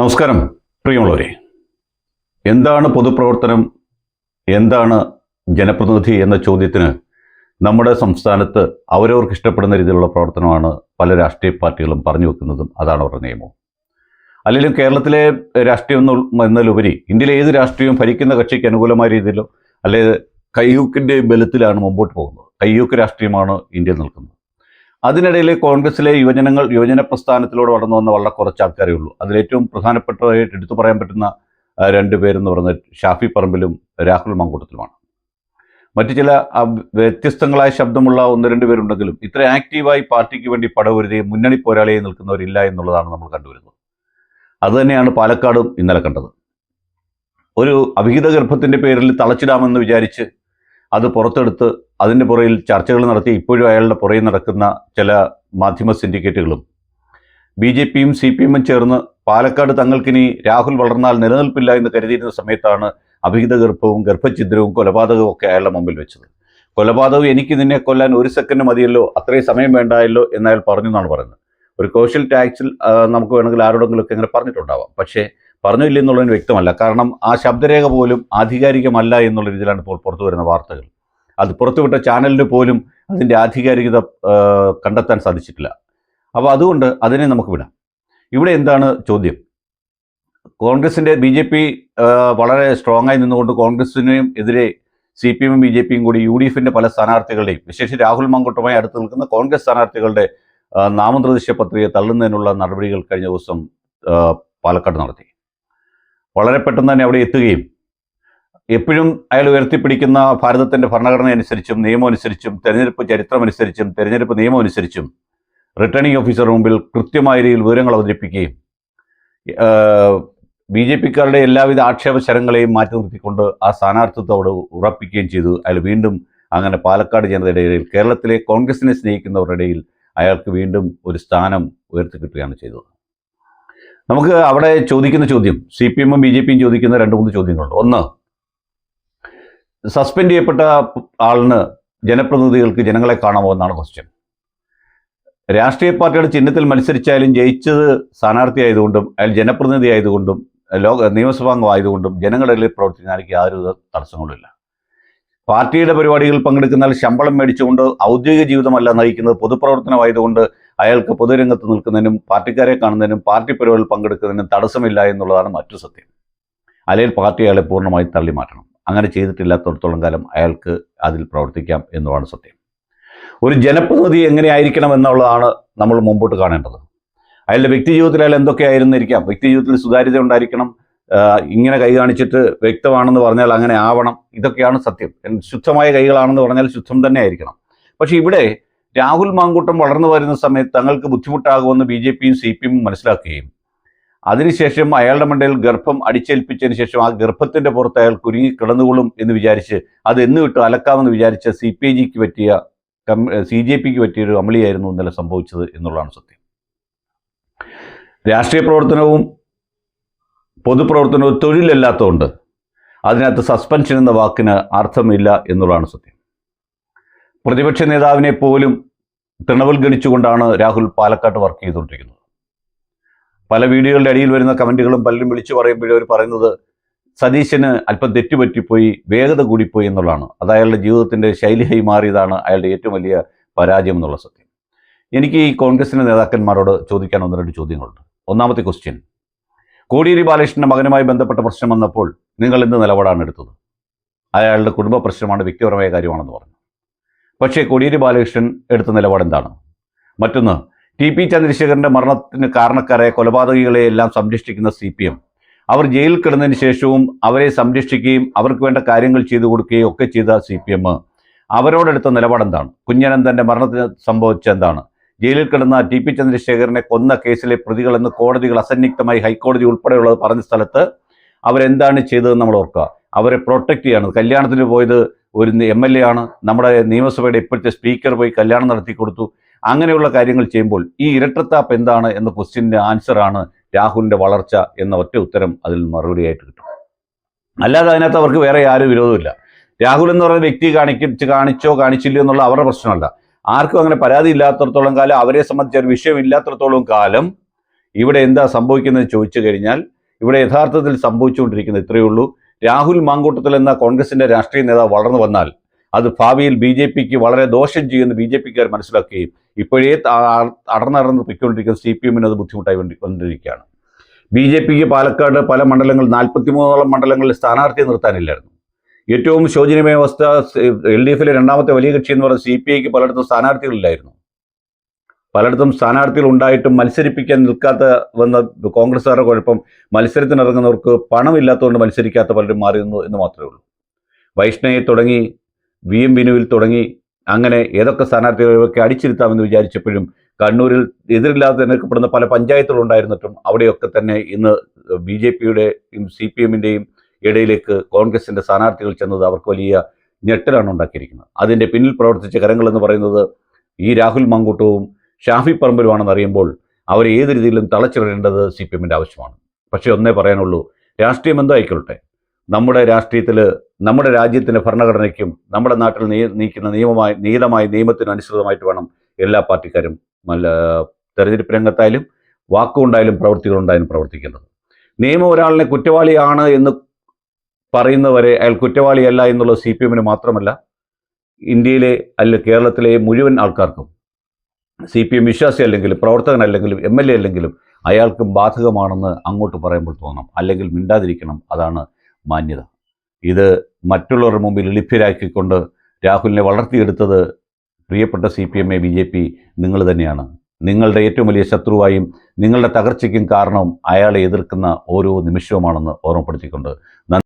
നമസ്കാരം പ്രിയമുള്ളവരെ. എന്താണ് പൊതുപ്രവർത്തനം? എന്താണ് ജനപ്രതിനിധി എന്ന ചോദ്യത്തിന് നമ്മുടെ സംസ്ഥാനത്ത് അവരവർക്ക് ഇഷ്ടപ്പെടുന്ന രീതിയിലുള്ള പ്രവർത്തനമാണ് പല രാഷ്ട്രീയ പാർട്ടികളും പറഞ്ഞു വെക്കുന്നതും അതാണ് അവരുടെ നിയമവും അല്ലെങ്കിൽ കേരളത്തിലെ രാഷ്ട്രീയം എന്നു- എന്നതിലുപരി ഇന്ത്യയിലെ ഏത് രാഷ്ട്രീയവും ഭരിക്കുന്ന കക്ഷിക്ക് അനുകൂലമായ രീതിയിലോ അല്ലെങ്കിൽ കയ്യൂക്കിന്റെ ബലത്തിലാണ് മുമ്പോട്ട് പോകുന്നത്. കയ്യൂക്ക് രാഷ്ട്രീയമാണ് ഇന്ത്യ നിൽക്കുന്നത്. അതിനിടയിൽ കോൺഗ്രസിലെ യുവജനങ്ങൾ യുവജന പ്രസ്ഥാനത്തിലൂടെ വളർന്നു വന്ന വളരെ കുറച്ച് ആൾക്കാരേ ഉള്ളൂ അതിലേറ്റവും പ്രധാനപ്പെട്ടതായിട്ട് എടുത്തു പറയാൻ പറ്റുന്ന രണ്ട് പേരെന്ന് പറയുന്നത് ഷാഫി പറമ്പിലും രാഹുൽ മങ്കൂട്ടത്തിലുമാണ്. മറ്റു ചില വ്യത്യസ്തങ്ങളായ ശബ്ദമുള്ള ഒന്ന് രണ്ട് പേരുണ്ടെങ്കിലും ഇത്ര ആക്റ്റീവായി പാർട്ടിക്ക് വേണ്ടി പടവരുതി മുന്നണി പോരാളിയായി നിൽക്കുന്നവരില്ല എന്നുള്ളതാണ് നമ്മൾ കണ്ടുവരുന്നത്. അതുതന്നെയാണ് പാലക്കാടും ഇന്നലെ കണ്ടത്. ഒരു അവിഹിത ഗർഭത്തിന്റെ പേരിൽ തളച്ചിടാമെന്ന് വിചാരിച്ച് അത് പുറത്തെടുത്ത് അതിന്റെ പുറയിൽ ചർച്ചകൾ നടത്തി ഇപ്പോഴും അയാളുടെ പുറയിൽ നടക്കുന്ന ചില മാധ്യമ സിൻഡിക്കേറ്റുകളും. ബി ജെ പിയും സി പി എമ്മും ചേർന്ന് പാലക്കാട് തങ്ങൾക്കിനി രാഹുൽ വളർന്നാൽ നിലനിൽപ്പില്ല എന്ന് കരുതിയിരുന്ന സമയത്താണ് അഭിഹിത ഗർഭവും ഗർഭഛിദ്രവും കൊലപാതകവും ഒക്കെ അയാളുടെ മുമ്പിൽ വെച്ചത്. കൊലപാതകം എനിക്ക് നിന്നെ കൊല്ലാൻ ഒരു സെക്കൻഡ് മതിയല്ലോ അത്രയും സമയം വേണ്ടായല്ലോ എന്ന് അയാൾ പറഞ്ഞു എന്നാണ് പറയുന്നത്. ഒരു കോഷ്യൽ ടാക്സിൽ നമുക്ക് വേണമെങ്കിൽ ആരോടെങ്കിലും ഒക്കെ ഇങ്ങനെ പറഞ്ഞിട്ടുണ്ടാവാം. പക്ഷേ പറഞ്ഞില്ല എന്നുള്ളതിന് വ്യക്തമല്ല. കാരണം ആ ശബ്ദരേഖ പോലും ആധികാരികമല്ല എന്നുള്ള രീതിയിലാണ് ഇപ്പോൾ പുറത്തു വരുന്ന വാർത്തകൾ. അത് പുറത്തുവിട്ട ചാനലിന് പോലും അതിന്റെ ആധികാരികത കണ്ടെത്താൻ സാധിച്ചിട്ടില്ല. അപ്പോൾ അതുകൊണ്ട് അതിനെ നമുക്ക് വിടാം. ഇവിടെ എന്താണ് ചോദ്യം? കോൺഗ്രസിന്റെ ബി ജെ പി വളരെ സ്ട്രോങ് ആയി നിന്നുകൊണ്ട് കോൺഗ്രസിനും എതിരെ സി പി എമ്മും ബി ജെ പിയും കൂടി യു ഡി എഫിന്റെ പല സ്ഥാനാർത്ഥികളുടെയും വിശേഷിച്ച് രാഹുൽ മങ്കുട്ടുമായി അടുത്ത് നിൽക്കുന്ന കോൺഗ്രസ് സ്ഥാനാർത്ഥികളുടെ നാമനിർദ്ദേശ പത്രിക തള്ളുന്നതിനുള്ള നടപടികൾ കഴിഞ്ഞ ദിവസം പാലക്കാട് നടത്തി. വളരെ പെട്ടെന്ന് തന്നെ അവിടെ എത്തുകയും എപ്പോഴും അയാൾ ഉയർത്തിപ്പിടിക്കുന്ന ഭാരതത്തിന്റെ ഭരണഘടന അനുസരിച്ചും നിയമം അനുസരിച്ചും തെരഞ്ഞെടുപ്പ് ചരിത്രമനുസരിച്ചും തെരഞ്ഞെടുപ്പ് നിയമം അനുസരിച്ചും റിട്ടേണിംഗ് ഓഫീസർ മുമ്പിൽ കൃത്യമായ രീതിയിൽ വിവരങ്ങൾ അവതരിപ്പിക്കുകയും ബി ജെ പിക്കാരുടെ എല്ലാവിധ ആക്ഷേപ ശരങ്ങളെയും മാറ്റി നിർത്തിക്കൊണ്ട് ആ സ്ഥാനാർത്ഥിത്വം അവിടെ ഉറപ്പിക്കുകയും ചെയ്തു. അയാൾ വീണ്ടും അങ്ങനെ പാലക്കാട് ജനതയുടെ ഇടയിൽ കേരളത്തിലെ കോൺഗ്രസിനെ സ്നേഹിക്കുന്നവരുടെ ഇടയിൽ അയാൾക്ക് വീണ്ടും ഒരു സ്ഥാനം ഉയർത്തി കിട്ടുകയാണ് ചെയ്തത്. നമുക്ക് അവിടെ ചോദിക്കുന്ന ചോദ്യം സി പി എമ്മും ബി ജെ പിയും ചോദിക്കുന്ന രണ്ട് മൂന്ന് ചോദ്യങ്ങളുണ്ട്. ഒന്ന് സസ്പെൻഡ് ചെയ്യപ്പെട്ട ആളിന് ജനപ്രതിനിധികൾക്ക് ജനങ്ങളെ കാണാമോ എന്നാണ് ക്വസ്റ്റ്യൻ രാഷ്ട്രീയ പാർട്ടിയുടെ ചിഹ്നത്തിൽ മത്സരിച്ചാലും ജയിച്ചത് സ്ഥാനാർത്ഥി ആയതുകൊണ്ടും അയാൾ ജനപ്രതിനിധി ആയതുകൊണ്ടും ലോക നിയമസഭാംഗമായതുകൊണ്ടും ജനങ്ങളുടെ ഇടയിൽ പ്രവർത്തിക്കുന്ന ആർക്ക് യാതൊരു തടസ്സങ്ങളുമില്ല പാർട്ടിയുടെ പരിപാടികളിൽ പങ്കെടുക്കുന്ന ശമ്പളം മേടിച്ചുകൊണ്ട് ഔദ്യോഗിക ജീവിതമല്ല നയിക്കുന്നത് പൊതുപ്രവർത്തനമായതുകൊണ്ട് അയാൾക്ക് പൊതുരംഗത്ത് നിൽക്കുന്നതിനും പാർട്ടിക്കാരെ കാണുന്നതിനും പാർട്ടി പരിപാടികളിൽ പങ്കെടുക്കുന്നതിനും തടസ്സമില്ല എന്നുള്ളതാണ് മറ്റു സത്യം. അല്ലെങ്കിൽ പാർട്ടി അയാളെ പൂർണമായി തള്ളി മാറ്റണം അങ്ങനെ ചെയ്തിട്ടില്ലാത്തടത്തോളം കാലം അയാൾക്ക് അതിൽ പ്രവർത്തിക്കാം എന്നുമാണ് സത്യം. ഒരു ജനപ്രതിനിധി എങ്ങനെയായിരിക്കണം എന്നുള്ളതാണ് നമ്മൾ മുമ്പോട്ട് കാണേണ്ടത്. അയാളുടെ വ്യക്തി ജീവിതത്തിൽ അയാൾ എന്തൊക്കെയായിരുന്നിരിക്കാം? വ്യക്തി ജീവിതത്തിൽ സുതാര്യത ഉണ്ടായിരിക്കണം ഇങ്ങനെ കൈ കാണിച്ചിട്ട് വ്യക്തമാണെന്ന് പറഞ്ഞാൽ അങ്ങനെ ആവണം ഇതൊക്കെയാണ് സത്യം. ശുദ്ധമായ കൈകളാണെന്ന് പറഞ്ഞാൽ ശുദ്ധം തന്നെ ആയിരിക്കണം പക്ഷേ ഇവിടെ രാഹുൽ മാങ്കൂട്ടം വളർന്നു വരുന്ന സമയത്ത് തങ്ങൾക്ക് ബുദ്ധിമുട്ടാകുമെന്ന് ബി ജെ പിയും സി പി എമ്മും മനസ്സിലാക്കുകയും അതിനുശേഷം അയാളുടെ മണ്ടയിൽ ഗർഭം അടിച്ചേൽപ്പിച്ചതിന് ശേഷം ആ ഗർഭത്തിന്റെ പുറത്ത് അയാൾ കുരുങ്ങി കിടന്നുകൊള്ളും എന്ന് വിചാരിച്ച് അത് എന്ന് വിട്ടു അലക്കാമെന്ന് വിചാരിച്ച സി പി ഐ ജിക്ക് പറ്റിയ സി ജെ പിക്ക് പറ്റിയൊരു അമളിയായിരുന്നു ഇന്നലെ സംഭവിച്ചത് എന്നുള്ളതാണ് സത്യം. രാഷ്ട്രീയ പ്രവർത്തനവും പൊതുപ്രവർത്തനവും തൊഴിലല്ലാത്തതുകൊണ്ട് അതിനകത്ത് സസ്പെൻഷൻ എന്ന വാക്കിന് അർത്ഥമില്ല എന്നുള്ളതാണ് സത്യം. പ്രതിപക്ഷ നേതാവിനെ പോലും തൃണവൽഗണിച്ചുകൊണ്ടാണ് രാഹുൽ പാലക്കാട്ട് വർക്ക് ചെയ്തുകൊണ്ടിരിക്കുന്നത്. പല വീഡിയോകളുടെ അടിയിൽ വരുന്ന കമന്റുകളും പലരും വിളിച്ചു പറയുമ്പോഴും അവർ പറയുന്നത് സതീശന് അല്പം തെറ്റുപറ്റിപ്പോയി വേഗത കൂടിപ്പോയി എന്നുള്ളതാണ്. അത് അയാളുടെ ജീവിതത്തിന്റെ ശൈലിയായി മാറിയതാണ് അയാളുടെ ഏറ്റവും വലിയ പരാജയം എന്നുള്ള സത്യം. എനിക്ക് ഈ കോൺഗ്രസിന്റെ നേതാക്കന്മാരോട് ചോദിക്കാൻ ഒന്ന് രണ്ട് ചോദ്യങ്ങളുണ്ട്. ഒന്നാമത്തെ ക്വസ്റ്റ്യൻ കോടിയേരി ബാലകൃഷ്ണന്റെ മകനുമായി ബന്ധപ്പെട്ട പ്രശ്നം വന്നപ്പോൾ നിങ്ങൾ എന്ത് നിലപാടാണ് എടുത്തത്? അയാളുടെ കുടുംബ പ്രശ്നമാണ് വ്യക്തിപരമായ കാര്യമാണെന്ന് പറഞ്ഞു. പക്ഷേ കോടിയേരി ബാലകൃഷ്ണൻ എടുത്ത നിലപാട് എന്താണ് മറ്റൊന്ന് ടി പി ചന്ദ്രശേഖരന്റെ മരണത്തിന് കാരണക്കാരെ കൊലപാതകികളെ എല്ലാം സംരക്ഷിക്കുന്ന സി പി എം. അവർ ജയിലിൽ കിടന്നതിന് ശേഷവും അവരെ സംരക്ഷിക്കുകയും അവർക്ക് വേണ്ട കാര്യങ്ങൾ ചെയ്തു കൊടുക്കുകയും ഒക്കെ ചെയ്ത സി പി എം. അവരോടെടുത്ത നിലപാടെന്താണ്? കുഞ്ഞനന്തന്റെ മരണത്തിന് സംഭവിച്ച എന്താണ്? ജയിലിൽ കിടന്ന ടി പി ചന്ദ്രശേഖരനെ കൊന്ന കേസിലെ പ്രതികളെന്ന് കോടതികൾ അസന്നിഗ്ധമായി ഹൈക്കോടതി ഉൾപ്പെടെയുള്ളത് പറഞ്ഞ സ്ഥലത്ത് അവരെന്താണ് ചെയ്തതെന്ന് നമ്മൾ ഓർക്കുക. അവരെ പ്രൊട്ടക്റ്റ് ചെയ്യാണ്. കല്യാണത്തിന് പോയത് ഒരു എം എൽ എ ആണ്. നമ്മുടെ നിയമസഭയുടെ ഇപ്പോഴത്തെ സ്പീക്കർ പോയി കല്യാണം നടത്തി കൊടുത്തു അങ്ങനെയുള്ള കാര്യങ്ങൾ ചെയ്യുമ്പോൾ ഈ ഇരട്ടത്താപ്പ് എന്താണ് എന്ന ക്വസ്റ്റ്യന്റെ ആൻസറാണ് രാഹുലിന്റെ വളർച്ച എന്ന ഒറ്റ ഉത്തരം അതിൽ മറുപടിയായിട്ട് കിട്ടും. അല്ലാതെ അതിനകത്ത് അവർക്ക് വേറെ ആരും വിരോധമില്ല രാഹുൽ എന്ന് പറയുന്ന വ്യക്തി കാണിച്ച് കാണിച്ചോ കാണിച്ചില്ലയോ എന്നുള്ള അവരുടെ പ്രശ്നമല്ല. ആർക്കും അങ്ങനെ പരാതി ഇല്ലാത്തടത്തോളം കാലം അവരെ സംബന്ധിച്ച ഒരു വിഷയം ഇല്ലാത്തടത്തോളം കാലം ഇവിടെ എന്താ സംഭവിക്കുന്നത് ചോദിച്ചു കഴിഞ്ഞാൽ ഇവിടെ യഥാർത്ഥത്തിൽ സംഭവിച്ചുകൊണ്ടിരിക്കുന്നത് ഇത്രയേ ഉള്ളൂ. രാഹുൽ മാങ്കൂട്ടത്തിൽ എന്ന കോൺഗ്രസിന്റെ രാഷ്ട്രീയ നേതാവ് വളർന്നു വന്നാൽ അത് ഭാവിയിൽ ബി ജെ പിക്ക് വളരെ ദോഷം ചെയ്യുന്ന ബി ജെ പിക്കാർ മനസ്സിലാക്കുകയും ഇപ്പോഴേ അടർന്നടർന്ന് പൊയ്ക്കൊണ്ടിരിക്കുന്ന സി പി എമ്മിന് അത് ബുദ്ധിമുട്ടായി വന്നിരിക്കുകയാണ്. ബി ജെ പിക്ക് പാലക്കാട് പല മണ്ഡലങ്ങൾ നാൽപ്പത്തിമൂന്നോളം മണ്ഡലങ്ങളിൽ സ്ഥാനാർത്ഥിയെ നിർത്താനില്ലായിരുന്നു. ഏറ്റവും ശോചനീയമായ അവസ്ഥ എൽ ഡി എഫിലെ രണ്ടാമത്തെ വലിയ കക്ഷി എന്ന് പറയുന്നത് സി പി ഐക്ക് പലയിടത്തും സ്ഥാനാർത്ഥികളില്ലായിരുന്നു. പലയിടത്തും സ്ഥാനാർത്ഥികൾ ഉണ്ടായിട്ടും മത്സരിപ്പിക്കാൻ നിൽക്കാത്ത വന്ന കോൺഗ്രസ്സുകാരുടെ കുഴപ്പം മത്സരത്തിനിറങ്ങുന്നവർക്ക് പണമില്ലാത്തതുകൊണ്ട് മത്സരിക്കാത്ത പലരും മാറിയുന്നു എന്ന് മാത്രമേ ഉള്ളൂ. വൈഷ്ണയെ തുടങ്ങി വി എം ബിനുവിൽ തുടങ്ങി അങ്ങനെ ഏതൊക്കെ സ്ഥാനാർത്ഥികളെയൊക്കെ അടിച്ചിരുത്താമെന്ന് വിചാരിച്ചപ്പോഴും കണ്ണൂരിൽ എതിരില്ലാതെ തിരഞ്ഞെടുക്കപ്പെടുന്ന പല പഞ്ചായത്തുകളുണ്ടായിരുന്നിട്ടും അവിടെയൊക്കെ തന്നെ ഇന്ന് ബി ജെ പിയുടെയും സി പി എമ്മിന്റെയും ഇടയിലേക്ക് കോൺഗ്രസിന്റെ സ്ഥാനാർത്ഥികൾ ചെന്നത് അവർക്ക് വലിയ ഞെട്ടലാണ് ഉണ്ടാക്കിയിരിക്കുന്നത്. അതിന്റെ പിന്നിൽ പ്രവർത്തിച്ച കരങ്ങൾ എന്ന് പറയുന്നത് ഈ രാഹുൽ മങ്കൂട്ടവും ഷാഫി പറമ്പലുമാണെന്ന് അറിയുമ്പോൾ അവരെ ഏത് രീതിയിലും തളച്ചിടേണ്ടത് സി പി എമ്മിന്റെ ആവശ്യമാണ്. പക്ഷേ ഒന്നേ പറയാനുള്ളൂ രാഷ്ട്രീയം എന്തോ ആയിക്കൊള്ളട്ടെ നമ്മുടെ രാഷ്ട്രീയത്തിൽ നമ്മുടെ രാജ്യത്തിന്റെ ഭരണഘടനയ്ക്കും നമ്മുടെ നാട്ടിൽ നീക്കുന്ന നിയമമായി നീതമായ നിയമത്തിനും അനുസൃതമായിട്ട് വേണം എല്ലാ പാർട്ടിക്കാരും തെരഞ്ഞെടുപ്പ് രംഗത്തായാലും വാക്കുണ്ടായാലും പ്രവൃത്തികളുണ്ടായാലും പ്രവർത്തിക്കേണ്ടത്. നിയമം ഒരാളിനെ കുറ്റവാളിയാണ് എന്ന് പറയുന്നവരെ അയാൾ കുറ്റവാളിയല്ല എന്നുള്ളത് സി പി എമ്മിന് മാത്രമല്ല ഇന്ത്യയിലെ അല്ല കേരളത്തിലെ മുഴുവൻ ആൾക്കാർക്കും സി പി എം വിശ്വാസി അല്ലെങ്കിലും പ്രവർത്തകൻ അല്ലെങ്കിലും എം എൽ എ അല്ലെങ്കിലും അയാൾക്കും ബാധകമാണെന്ന് അങ്ങോട്ട് പറയുമ്പോൾ തോന്നണം അല്ലെങ്കിൽ മിണ്ടാതിരിക്കണം. അതാണ് മാന്യത. ഇത് മറ്റുള്ളവരുടെ മുമ്പിൽ ലിഭ്യരാക്കിക്കൊണ്ട് രാഹുലിനെ വളർത്തിയെടുത്തത് പ്രിയപ്പെട്ട സി പി എം എ ബി ജെ പി നിങ്ങൾ തന്നെയാണ്. നിങ്ങളുടെ ഏറ്റവും വലിയ ശത്രുവായും നിങ്ങളുടെ തകർച്ചയ്ക്കും കാരണം അയാളെ എതിർക്കുന്ന ഓരോ നിമിഷവുമാണെന്ന് ഓർമ്മപ്പെടുത്തിക്കൊണ്ട്